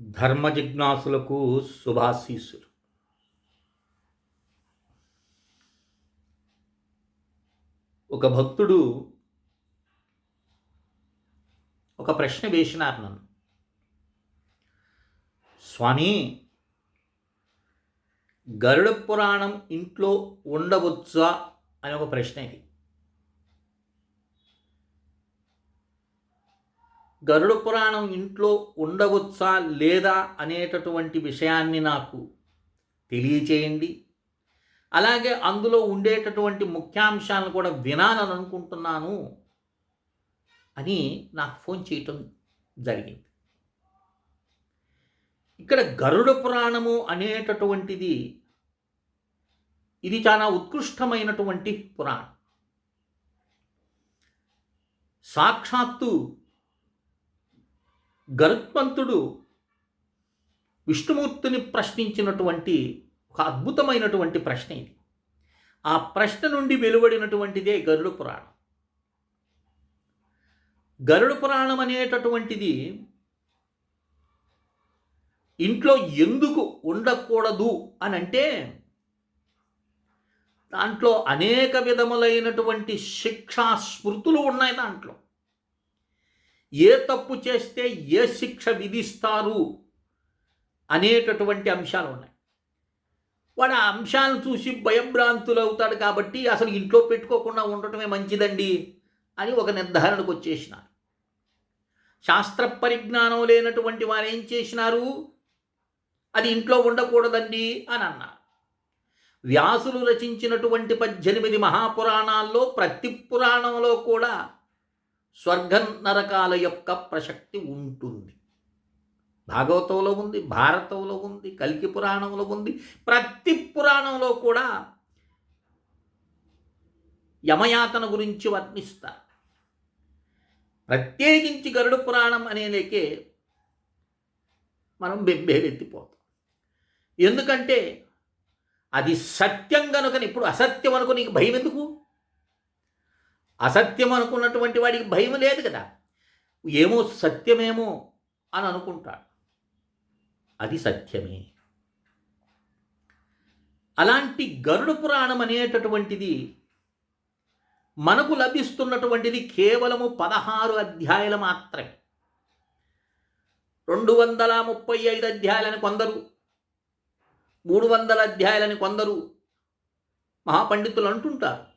ధర్మ జిజ్ఞాసులకు శుభాశీస్సులు. ఒక భక్తుడు ఒక ప్రశ్న వేసినారు నన్ను. స్వామి గరుడ పురాణం ఇంట్లో ఉండవచ్చా? అని ఒక ప్రశ్న ఇది. గరుడ పురాణం ఇంట్లో ఉండవచ్చా లేదా అనేటటువంటి విషయాన్ని నాకు తెలియచేయండి. అలాగే అందులో ఉండేటటువంటి ముఖ్యాంశాలను కూడా వినాలని అనుకుంటున్నాను అని నాకు ఫోన్ చేయటం జరిగింది. ఇక్కడ గరుడ పురాణము అనేటటువంటిది ఇది చాలా ఉత్కృష్టమైనటువంటి పురాణం. సాక్షాత్తు గరుత్మంతుడు విష్ణుమూర్తిని ప్రశ్నించినటువంటి ఒక అద్భుతమైనటువంటి ప్రశ్న ఇది. ఆ ప్రశ్న నుండి వెలువడినటువంటిదే గరుడ పురాణం. గరుడ పురాణం అనేటటువంటిది ఇంట్లో ఎందుకు ఉండకూడదు అని అంటే దాంట్లో అనేక విధములైనటువంటి శిక్షా స్మృతులు ఉన్నాయి దాంట్లో. ఏ తప్పు చేస్తే ఏ శిక్ష విధిస్తారు అనేటటువంటి అంశాలు ఉన్నాయి. వాడు ఆ అంశాలను చూసి భయభ్రాంతులు అవుతాడు కాబట్టి అసలు ఇంట్లో పెట్టుకోకుండా ఉండటమే మంచిదండి అని ఒక నిర్ధారణకు వచ్చేసినారు శాస్త్ర పరిజ్ఞానం లేనటువంటి వారు ఏం చేసినారు? అది ఇంట్లో ఉండకూడదండి అని అన్నారు. వ్యాసులు రచించినటువంటి పద్దెనిమిది మహాపురాణాల్లో ప్రతి పురాణంలో కూడా స్వర్గం నరకాల యొక్క ప్రసక్తి ఉంటుంది. భాగవతంలో ఉంది భారతంలో ఉంది కల్కి పురాణంలో ఉంది. ప్రతి పురాణంలో కూడా యమయాతన గురించి వర్ణిస్తారు. ప్రత్యేకించి గరుడ పురాణం అనే లేకే మనం బెబ్బేలెత్తిపోతాం ఎందుకంటే అది సత్యం కనుకని ఇప్పుడు అసత్యం అనుకో నీకు భయం ఎందుకు అసత్యం అనుకున్నటువంటి వాడికి భయం లేదు కదా. ఏమో సత్యమేమో అని అనుకుంటాడు. అది సత్యమే. అలాంటి గరుడ పురాణం అనేటటువంటిది మనకు లభిస్తున్నటువంటిది కేవలము పదహారు అధ్యాయులు మాత్రమే. రెండు వందల ముప్పై ఐదు అధ్యాయాలని కొందరు మూడు వందల అధ్యాయులని కొందరు మహాపండితులు అంటుంటారు.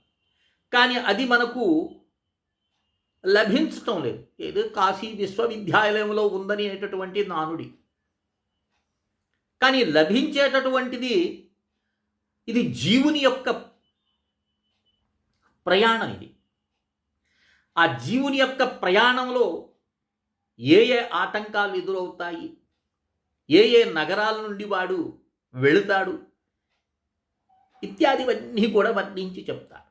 కానీ అది మనకు లభించటం లేదు. ఏదో కాశీ విశ్వవిద్యాలయంలో ఉందని అనేటటువంటి నానుడి. కానీ లభించేటటువంటిది ఇది జీవుని యొక్క ప్రయాణం ఇది. ఆ జీవుని యొక్క ప్రయాణంలో ఏ ఏ ఆటంకాలు ఎదురవుతాయి ఏ ఏ నగరాల నుండి వాడు వెళుతాడు ఇత్యాదివన్నీ కూడా వర్ణించి చెప్తాడు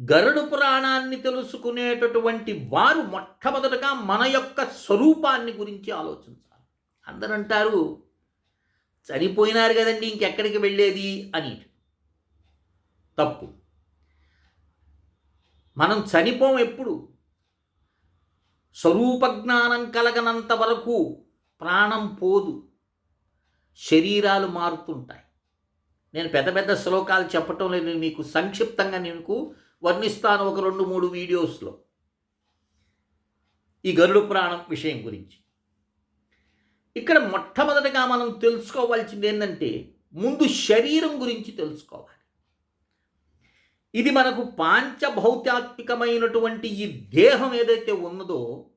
గరుడు పురాణాన్ని తెలుసుకునేటటువంటి వారు మొట్టమొదటగా మన యొక్క స్వరూపాన్ని గురించి ఆలోచించాలి. అందరూ అంటారు చనిపోయినారు కదండి ఇంకెక్కడికి వెళ్ళేది? అని. తప్పు. మనం చనిపోం ఎప్పుడు? స్వరూపజ్ఞానం కలగనంత వరకు ప్రాణం పోదు. శరీరాలు మారుతుంటాయి. నేను పెద్ద పెద్ద శ్లోకాలు చెప్పటం లేదు మీకు సంక్షిప్తంగా నేను వర్ణిస్తాను ఒక రెండు మూడు వీడియోస్లో. ఈ గరుడు పురాణం విషయం గురించి. ఇక్కడ మొట్టమొదటిగా మనం తెలుసుకోవాల్సింది ఏంటంటే ముందు శరీరం గురించి తెలుసుకోవాలి. ఇది మనకు పాంచభౌతాత్మికమైనటువంటి ఈ దేహం ఏదైతే ఉన్నదో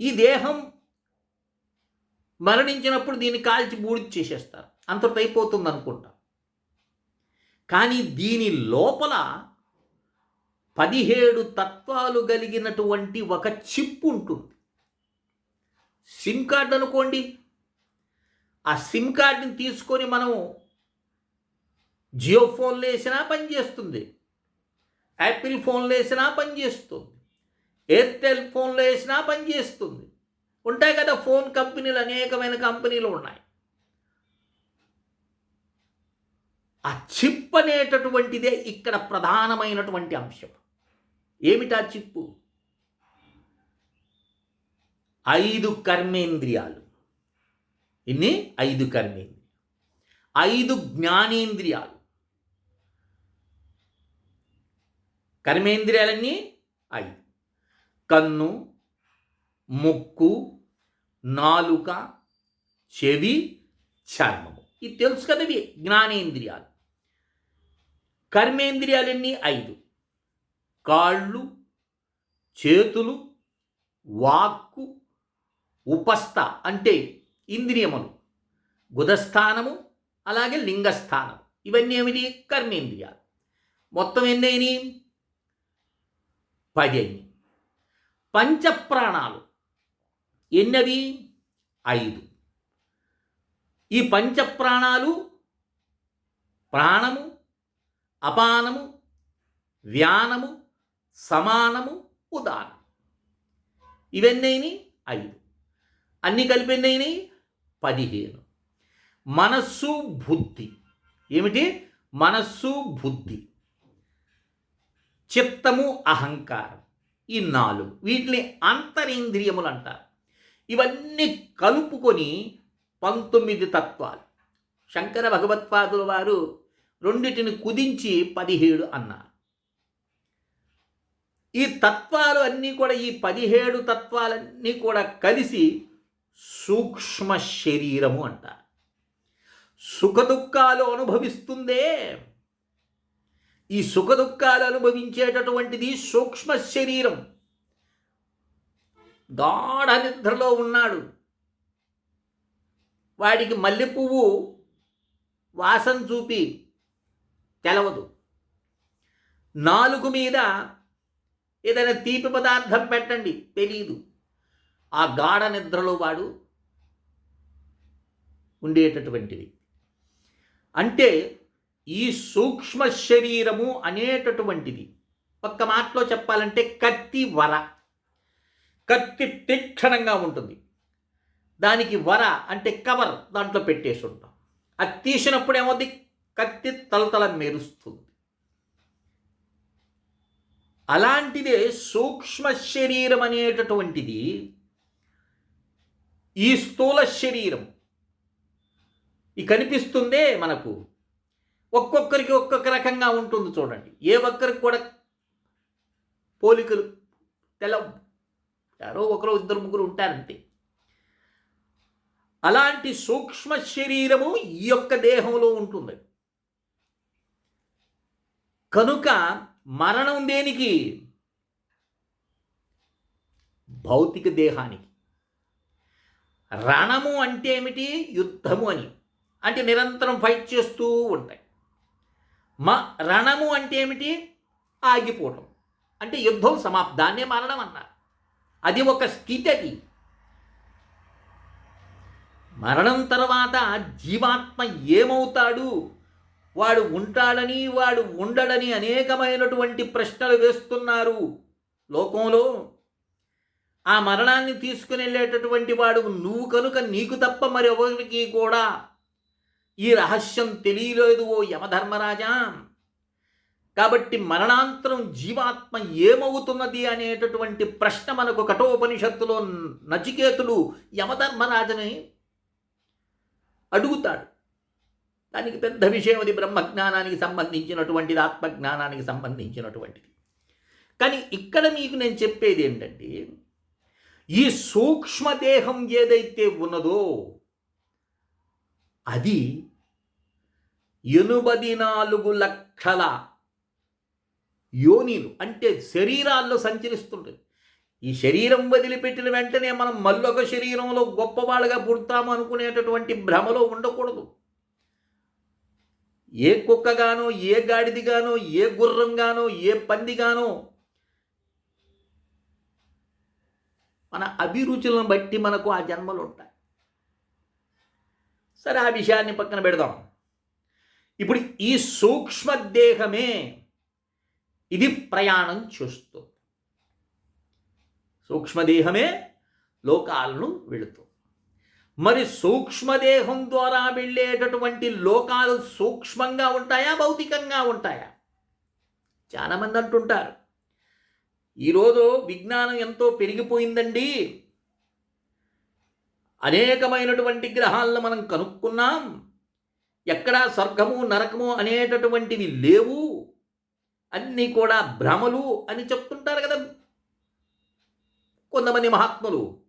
ఈ దేహం మరణించినప్పుడు దీన్ని కాల్చి బూడిద చేసేస్తారు. అంతటితో అయిపోతుంది అనుకుంటా కానీ దీని లోపల పదిహేడు తత్వాలు కలిగినటువంటి ఒక చిప్ ఉంటుంది. సిమ్ కార్డ్ అనుకోండి. ఆ సిమ్ కార్డుని తీసుకొని మనము జియో ఫోన్లు వేసినా పనిచేస్తుంది. యాపిల్ ఫోన్లు వేసినా పనిచేస్తుంది. ఎయిర్టెల్ ఫోన్లు వేసినా పనిచేస్తుంది. ఉంటాయి కదా ఫోన్ కంపెనీలు అనేకమైన కంపెనీలు ఉన్నాయి. ఆ చిప్ అనేటటువంటిదే ఇక్కడ ప్రధానమైనటువంటి అంశం. ఏమిటా చిప్పు? ఐదు కర్మేంద్రియాలు. ఇన్ని ఐదు కర్మేంద్రియాలు. ఐదు జ్ఞానేంద్రియాలు. కర్మేంద్రియాలన్నీ ఐదు. కన్ను ముక్కు నాలుక చెవి చర్మము. ఇది తెలుసు కదా ఇవి జ్ఞానేంద్రియాలు. కర్మేంద్రియాలన్నీ ఐదు. కాళ్ళు చేతులు వాక్కు ఉపస్థ అంటే ఇంద్రియములు. గుదస్థానము అలాగే లింగస్థానం ఇవన్నీ ఏమిటి? కర్మేంద్రియాలు. మొత్తం ఎన్ని అయినాయి? పది అయినాయి. పంచప్రాణాలు ఎన్నవి? ఐదు. ఈ పంచప్రాణాలు ప్రాణము అపానము వ్యానము సమానము ఉదానం ఇవన్నీ ఐదు. అన్నీ కలిపి ఎన్నైనాయి పదిహేను. మనస్సు బుద్ధి. ఏమిటి? మనస్సు బుద్ధి. చిత్తము అహంకారం. ఈ నాలుగు. వీటిని అంతరేంద్రియములు అంటారు. ఇవన్నీ కలుపుకొని పంతొమ్మిది తత్వాలు. శంకర భగవత్పాదుల వారు రెండిటిని కుదించి పదిహేడు అన్నారు ఈ తత్వాలు అన్నీ కూడా ఈ పదిహేడు తత్వాలన్నీ కూడా కలిసి సూక్ష్మ శరీరము అంటారు సుఖదుఖాలు అనుభవిస్తుందే. ఈ సుఖదుఖాలు అనుభవించేటటువంటిది సూక్ష్మ శరీరం. గాఢ నిద్రలో ఉన్నాడు. వాడికి మల్లె పువ్వు వాసన చూపి తెలవదు నాలుగు మీద ఏదైనా తీపి పదార్థం పెట్టండి తెలియదు ఆ గాఢ నిద్రలో వాడు ఉండేటటువంటిది. అంటే ఈ సూక్ష్మ శరీరము అనేటటువంటిది. ఒక్క మాటలో చెప్పాలంటే కత్తి వర. కత్తి తీక్షణంగా ఉంటుంది. దానికి వర అంటే కవర్ దాంట్లో పెట్టేసి ఉంటాం. అది తీసినప్పుడు ఏమవుతుంది కత్తి తలతల మెరుస్తుంది. అలాంటిదే సూక్ష్మ శరీరం అనేటటువంటిది ఈ స్థూల శరీరం. ఈ కనిపిస్తుందే మనకు. ఒక్కొక్కరికి ఒక్కొక్క రకంగా ఉంటుంది చూడండి. ఏ ఒక్కరికి కూడా పోలికలు తెల ఎవరో ఒకరు ఇద్దరు ముగ్గురు ఉంటారంతే. అలాంటి సూక్ష్మ శరీరము ఈ యొక్క దేహంలో ఉంటుంది. కనుక మరణం దేనికి? భౌతిక దేహానికి. రణము అంటే ఏమిటి? యుద్ధము అని. అంటే నిరంతరం ఫైట్ చేస్తూ ఉంటాయి. మ రణము అంటే ఏమిటి? ఆగిపోవటం. అంటే యుద్ధం సమాప్తాన్నే మరణం అన్నారు. అది ఒక స్థితి అది మరణం తర్వాత జీవాత్మ ఏమవుతాడు? వాడు ఉంటాడని వాడు ఉండడని అనేకమైనటువంటి ప్రశ్నలు వేస్తున్నారు. లోకంలో ఆ మరణాన్ని తీసుకుని వెళ్ళేటటువంటి వాడు నువ్వు కనుక నీకు తప్ప మరి ఎవరికి కూడా ఈ రహస్యం తెలియలేదు ఓ యమధర్మరాజా. కాబట్టి మరణాంతరం జీవాత్మ ఏమవుతున్నది అనేటటువంటి ప్రశ్న మనకు కఠోపనిషత్తులో నచికేతుడు యమధర్మరాజని అడుగుతాడు. దానికి పెద్ద విషయం అది బ్రహ్మజ్ఞానానికి సంబంధించినటువంటిది ఆత్మజ్ఞానానికి సంబంధించినటువంటిది. కానీ ఇక్కడ మీకు నేను చెప్పేది ఏంటంటే ఈ సూక్ష్మదేహం ఏదైతే ఉన్నదో అది ఎనుబది నాలుగు లక్షల యోనిలు అంటే శరీరాల్లో సంచరిస్తుంటుంది. ఈ శరీరం వదిలిపెట్టిన వెంటనే మనం మళ్ళొక శరీరంలో గొప్పవాళ్ళగా పుడతాము అనుకునేటటువంటి భ్రమలో ఉండకూడదు. ఏ కుక్కగానో ఏ గాడిదిగానో ఏ గుర్రంగానో ఏ పందిగానో మన అభిరుచులను బట్టి మనకు ఆ జన్మలు ఉంటాయి. సరే ఆ విషయాన్ని పక్కన పెడదాం. ఇప్పుడు ఈ సూక్ష్మదేహమే ఇది ప్రయాణం చేస్తుంది. సూక్ష్మదేహమే లోకాలను వెళుతుంది మరి సూక్ష్మదేహం ద్వారా వెళ్ళేటటువంటి లోకాలు సూక్ష్మంగా ఉంటాయా భౌతికంగా ఉంటాయా? చాలామంది అంటుంటారు ఈరోజు విజ్ఞానం ఎంతో పెరిగిపోయిందండి. అనేకమైనటువంటి గ్రహాలను మనం కనుక్కున్నాం. ఎక్కడా స్వర్గము నరకము అనేటటువంటివి లేవు. అన్నీ కూడా భ్రమలు అని చెప్తుంటారు కదా కొంతమంది మహాత్ములు.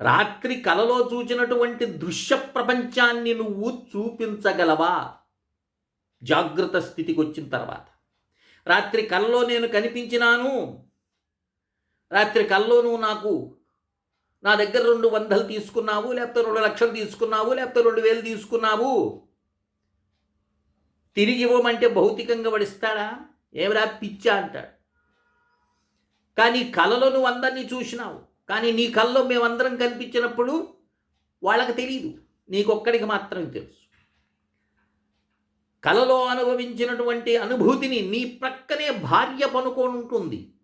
రాత్రి కలలో చూచినటువంటి దృశ్య ప్రపంచాన్ని నువ్వు చూపించగలవా? జాగ్రత్త స్థితికి వచ్చిన తర్వాత. రాత్రి కలలో నేను కనిపించినాను. రాత్రి కల్లో నువ్వు నాకు నా దగ్గర రెండు వందలు తీసుకున్నావు లేకపోతే రెండు లక్షలు తీసుకున్నావు లేకపోతే రెండు వేలు తీసుకున్నావు. తిరిగి ఇవ్వమంటే భౌతికంగా వడిస్తాడా ఏమిరా పిచ్చా అంటాడు. కానీ కలలో నువ్వు అందరినీ చూసినావు. కానీ నీ కల్లో మేమందరం కనిపించినప్పుడు వాళ్ళకి తెలియదు నీకొక్కడికి మాత్రం తెలుసు. కలలో అనుభవించినటువంటి అనుభూతిని నీ ప్రక్కనే భార్య పనుకొని ఉంటుంది.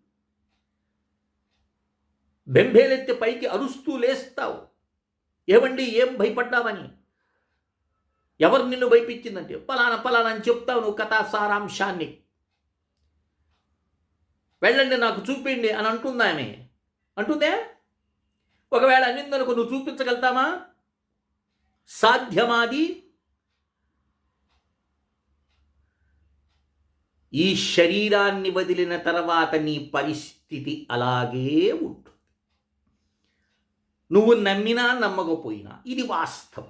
బెంబేలెత్తి పైకి అరుస్తూ లేస్తావు. ఏమండి ఏం భయపడ్డావని? ఎవరు నిన్ను భయపించిందంటే పలానా పలానా అని చెప్తావు నువ్వు కథా సారాంశాన్ని. వెళ్ళండి నాకు చూపిండి అని అంటుందా అంటుందే? ఒకవేళ అన్నిందనుకో నువ్వు చూపించగలుగుతామా సాధ్యమాది ఈ శరీరాన్ని వదిలిన తర్వాత నీ పరిస్థితి అలాగే ఉంటుంది. నువ్వు నమ్మినా నమ్మకపోయినా ఇది వాస్తవం.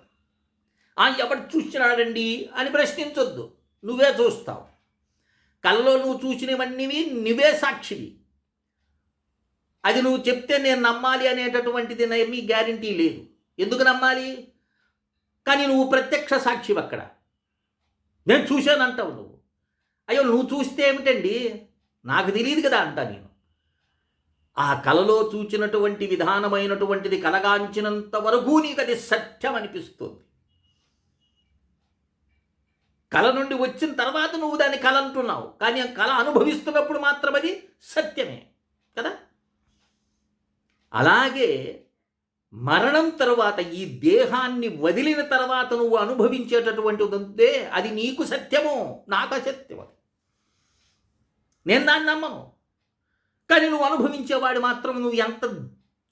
ఆ ఎవడు చూసినాడండి అని ప్రశ్నించొద్దు. నువ్వే చూస్తావు. కళ్ళలో నువ్వు చూసినవన్నీ నువ్వే సాక్షివి. అది నువ్వు చెప్తే నేను నమ్మాలి అనేటటువంటిది ఏమీ గ్యారంటీ లేదు. ఎందుకు నమ్మాలి? కానీ నువ్వు ప్రత్యక్ష సాక్షివి అక్కడ. నేను చూశానంటావు నువ్వు. అయ్యో నువ్వు చూస్తే ఏమిటండి? నాకు తెలియదు కదా అంటా నేను. ఆ కలలో చూచినటువంటి విధానమైనటువంటిది కలగాంచినంత వరకు నీకు అది సత్యం అనిపిస్తుంది. కళ నుండి వచ్చిన తర్వాత నువ్వు దాన్ని కళ అంటున్నావు. కానీ ఆ కళ అనుభవిస్తున్నప్పుడు మాత్రం అది సత్యమే. కదా? అలాగే మరణం తర్వాత ఈ దేహాన్ని వదిలిన తర్వాత నువ్వు అనుభవించేటటువంటి ఉంటే అది నీకు సత్యము నాకు అసత్యం అది నేను దాన్ని నమ్మను. కానీ నువ్వు అనుభవించేవాడు మాత్రం నువ్వు ఎంత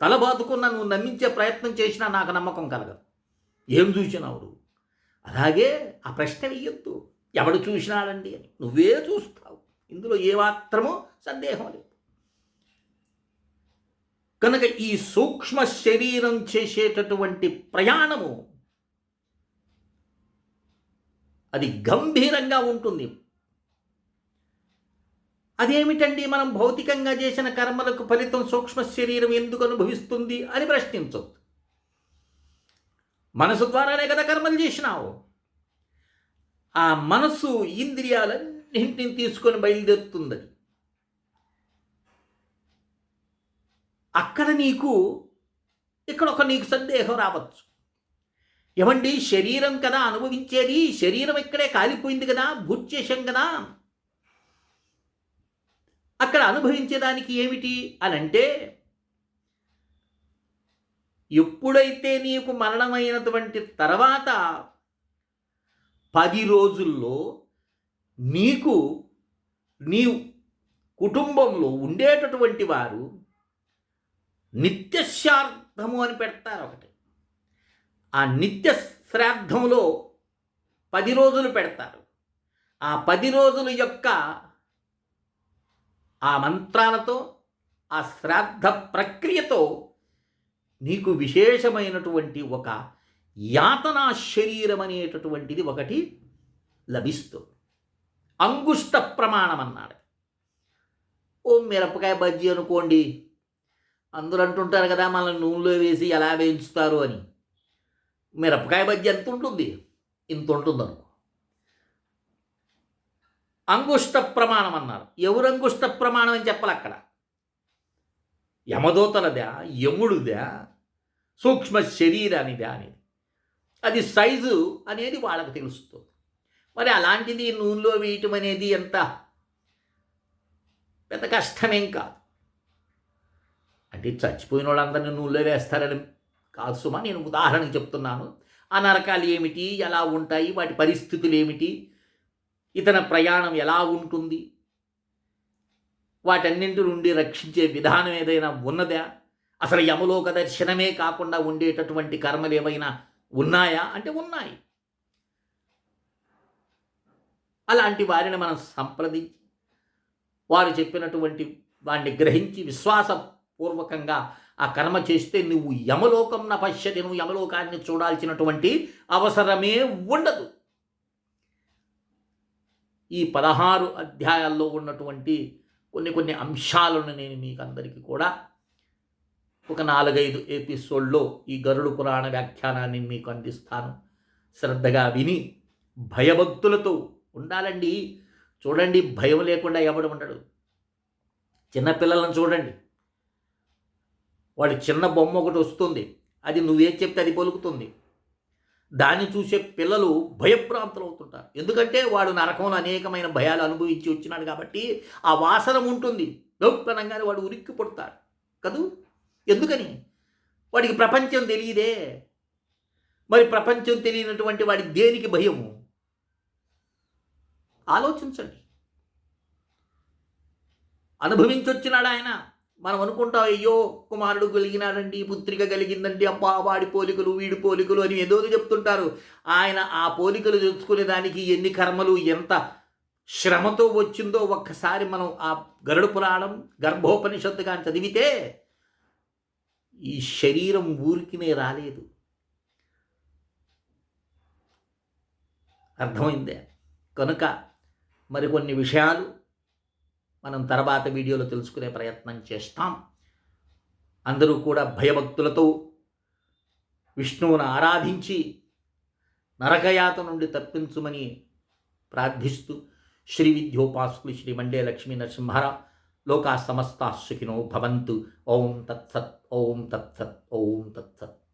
తలబాదుకున్నా నువ్వు నమ్మించే ప్రయత్నం చేసినా నాకు నమ్మకం కలగదు. ఏం చూసినావుడు అలాగే ఆ ప్రశ్న వెయ్యొద్దు ఎవడు చూసినాడండి అని. నువ్వే చూస్తావు. ఇందులో ఏమాత్రమో సందేహం లేదు. కనుక ఈ సూక్ష్మ శరీరం చేసేటటువంటి ప్రయాణము అది గంభీరంగా ఉంటుంది. అదేమిటండి మనం భౌతికంగా చేసిన కర్మలకు ఫలితం సూక్ష్మ శరీరం ఎందుకు అనుభవిస్తుంది అని ప్రశ్నించవద్దు మనసు ద్వారానే కదా కర్మలు చేసినావు. ఆ మనసు ఇంద్రియాలన్నింటిని తీసుకొని బయలుదేరుతుంది అక్కడ నీకు ఇక్కడ ఒక నీకు సందేహం రావచ్చు. ఏమండి? శరీరం కదా అనుభవించేది. శరీరం ఇక్కడే కాలిపోయింది కదా భూచేశం కదా. అక్కడ అనుభవించేదానికి ఏమిటి అని అంటే ఎప్పుడైతే నీకు మరణమైనటువంటి తర్వాత పది రోజుల్లో నీకు నీ కుటుంబంలో ఉండేటటువంటి వారు నిత్యశ్రాద్ధము అని పెడతారు ఒకటి. ఆ నిత్య శ్రాద్ధంలో పది రోజులు పెడతారు. ఆ పది రోజుల యొక్క ఆ మంత్రాలతో ఆ శ్రాద్ధ ప్రక్రియతో నీకు విశేషమైనటువంటి ఒక యాతనా శరీరం అనేటటువంటిది ఒకటి లభిస్తుంది అంగుష్ట ప్రమాణం అన్నాడు. ఓ మిరపకాయ బజ్జీ అనుకోండి అందరూ అంటుంటారు కదా మనల్ని నూనెలో వేసి ఎలా వేయించుతారు అని. మిరపకాయ బజ్జీ ఎంత ఉంటుంది? ఇంత ఉంటుంది అనుకో అంగుష్ట ప్రమాణం అన్నారు. ఎవరు అంగుష్ట ప్రమాణం అని చెప్పాలి అక్కడ? యమదూతలదా? యముడుదా? సూక్ష్మ శరీరానిదా అనేది. అది సైజు అనేది వాళ్ళకి తెలుస్తుంది. మరి అలాంటిది నూనెలో వేయటం అనేది ఎంత? పెద్ద కష్టమేం కాదు. అంటే చచ్చిపోయిన వాళ్ళందరినీ నూనెలో వేస్తారని కాదు సుమా నేను ఉదాహరణకు చెప్తున్నాను. ఆ నరకాలు ఏమిటి? ఎలా ఉంటాయి? వాటి పరిస్థితులు ఏమిటి? ఇతన ప్రయాణం ఎలా ఉంటుంది? వాటన్నింటి నుండి రక్షించే విధానం ఏదైనా ఉన్నదా? అసలు యమలోక దర్శనమే కాకుండా ఉండేటటువంటి కర్మలు ఏమైనా ఉన్నాయా? అంటే ఉన్నాయి. అలాంటి వారిని మనం సంప్రదించి వారు చెప్పినటువంటి వాడిని గ్రహించి పూర్వకంగా ఆ కర్మ చేస్తే నువ్వు యమలోకం పశ్యతి నువ్వు యమలోకాన్ని చూడాల్సినటువంటి అవసరమే ఉండదు. ఈ పదహారు అధ్యాయాల్లో ఉన్నటువంటి కొన్ని కొన్ని అంశాలను నేను మీకు అందరికీ కూడా ఒక నాలుగైదు ఎపిసోడ్లో ఈ గరుడు పురాణ వ్యాఖ్యానాన్ని మీకు అందిస్తాను. శ్రద్ధగా విని భయభక్తులతో ఉండాలండి. చూడండి భయం లేకుండా ఎవడు ఉండడు. చిన్నపిల్లలను చూడండి. వాడి చిన్న బొమ్మ ఒకటి వస్తుంది. అది నువ్వేం చెప్తే అది పలుకుతుంది. దాన్ని చూసే పిల్లలు భయప్రాంతులు అవుతుంటారు ఎందుకంటే వాడు నరకంలో అనేకమైన భయాలు అనుభవించి వచ్చినాడు కాబట్టి ఆ వాసన ఉంటుంది. గౌప్యనంగానే వాడు ఉరికి పుడతాడు కదూ? ఎందుకని? వాడికి ప్రపంచం తెలియదే. మరి ప్రపంచం తెలియనటువంటి వాడి దేనికి భయము? ఆలోచించండి. అనుభవించొచ్చినాడు ఆయన. మనం అనుకుంటాం అయ్యో కుమారుడు కలిగినాడండి పుత్రిక కలిగిందండి అబ్బా వాడి పోలికలు వీడి పోలికలు అని ఏదో చెప్తుంటారు. ఆయన ఆ పోలికలు తెచ్చుకునే దానికి ఎన్ని కర్మలు ఎంత శ్రమతో వచ్చిందో ఒక్కసారి మనం ఆ గరుడు పురాణం గర్భోపనిషత్తు కానీ చదివితే ఈ శరీరం ఊరికినే రాలేదు. అర్థమైందే? కనుక మరికొన్ని విషయాలు మనం తర్వాత వీడియోలో తెలుసుకునే ప్రయత్నం చేస్తాం. అందరూ కూడా భయభక్తులతో విష్ణువును ఆరాధించి నరకయాత నుండి తప్పించుమని ప్రార్థిస్తూ శ్రీ విద్యోపాసులు శ్రీ మండే లక్ష్మీ నరసింహారావు లోకా సమస్తా సుఖినో భవంతు. ఓం తత్సత్ ఓం తత్సత్ ఓం తత్సత్.